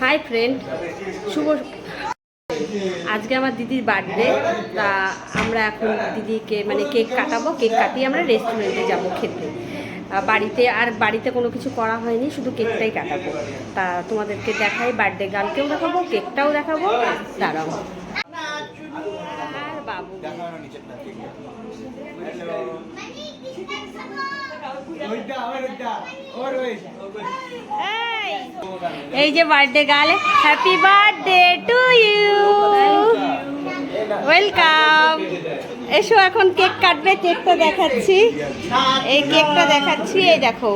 Hi friend শুভ আজকে আমার দিদির বার্থডে তা আমরা এখন দিদিকে মানে কেক কাটাবো। কেক কাটিয়ে আমরা রেস্টুরেন্টে যাব খেতে। বাড়িতে আর বাড়িতে কোনো কিছু করা হয়নি শুধু কেকটাই কাটাবো। তা তোমাদেরকে দেখাই বার্থডে গার্লকেও দেখাবো কেকটাও দেখাবো দাঁড়াও। আর বাবু। এই যে birthday girl happy birthday to you welcome এসো এখন কেক কাটবে, কেকটা দেখাচ্ছি। এই কেকটা দেখাচ্ছি, এই দেখো।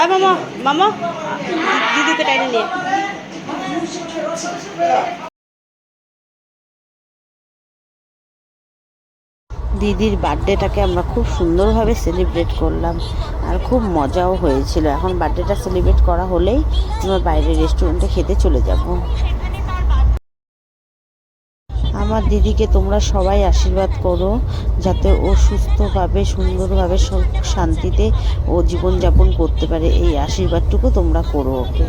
আর মামা মামা। দিদিকে টাইনে নিয়ে। দিদির বার্থডেটাকে আমরা খুব সুন্দরভাবে সেলিব্রেট করলাম আর খুব মজাও হয়েছিল। এখন বার্থডেটা সেলিব্রেট করা হলেই আমরা বাইরে রেস্টুরেন্টে খেতে চলে যাব। আমার দিদিকে তোমরা সবাই আশীর্বাদ করো, যাতে ও সুস্থভাবে, সুন্দরভাবে শান্তিতে ও জীবনযাপন করতে পারে। এই আশীর্বাদটুকু তোমরা করো ওকে।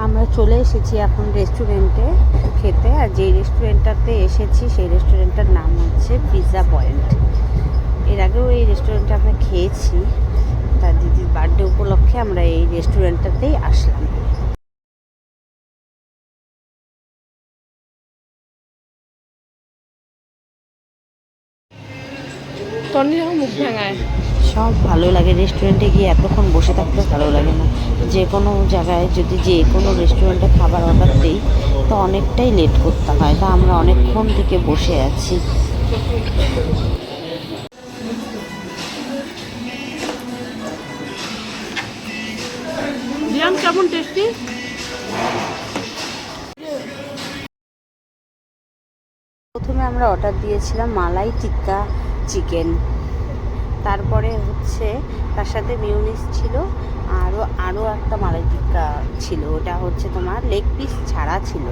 আমরা চলে এসেছি এখন রেস্টুরেন্টে খেতে আর যেই রেস্টুরেন্টটাতে এসেছি সেই রেস্টুরেন্টটার নাম হচ্ছে পিৎজা পয়েন্ট এর আগেও এই রেস্টুরেন্টে আমরা খেয়েছি, তার দিদির বার্থডে উপলক্ষে আমরা এই রেস্টুরেন্টটাতেই আসলাম। তন্নি মুখ ভাঙায়। সব ভালো লাগে। রেস্টুরেন্টে গিয়ে এতক্ষণ বসে থাকতে ভালো লাগে না। যে কোনো জায়গায় যদি যে কোনো রেস্টুরেন্টে খাবার অর্ডার দিই তো অনেকটাই লেট করতে হয়। তা আমরা অনেকক্ষণ থেকে বসে আছি। কেমন টেস্টি প্রথমে আমরা অর্ডার দিয়েছিলাম মালাই টিক্কা চিকেন তারপরে হচ্ছে তার সাথে মিউনিস ছিল আরও আরও একটা মালাই টিক্কা ছিল ওটা হচ্ছে তোমার লেগ পিস ছাড়া ছিল।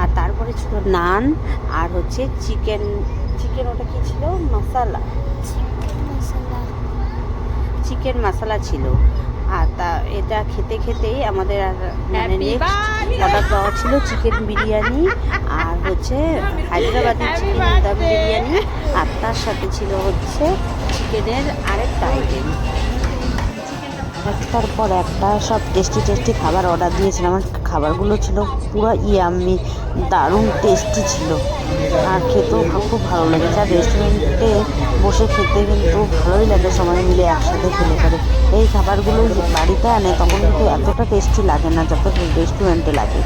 আর তারপরে ছিল নান আর হচ্ছে চিকেন চিকেন ওটা কি ছিল? মশালা। চিকেন মশলা ছিল। আর তা এটা খেতে খেতেই আমাদের আর মানে নেক্সট অর্ডার দেওয়া ছিল চিকেন বিরিয়ানি আর হচ্ছে হায়দ্রাবাদি চিকেন বিরিয়ানি আর তার সাথে ছিল হচ্ছে চিকেনের আরেকটা আইটেম একটার পর একটা সব টেস্টি টেস্টি খাবার অর্ডার দিয়েছিলাম। আমার খাবারগুলো ছিল। পুরো ইয়াম্মি দারুণ টেস্টি ছিল। আর খেতেও খুব ভালো লেগেছে। আর রেস্টুরেন্টে বসে খেতে কিন্তু ভালোই লাগে সবাই মিলে একসাথে খেলে পারে এই খাবারগুলো বাড়িতে আনে তখন কিন্তু এতটা টেস্টি লাগে না যত রেস্টুরেন্টে লাগে।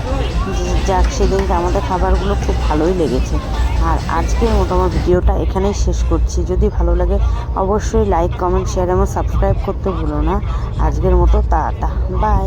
যাক, সেদিনকে আমাদের খাবারগুলো খুব ভালোই লেগেছে। আর আজকের মতো আমার ভিডিওটা এখানেই শেষ করছি। যদি ভালো লাগে অবশ্যই লাইক কমেন্ট শেয়ার এবং সাবস্ক্রাইব করতে ভুলো না। আজকের মতো টাটা। বাই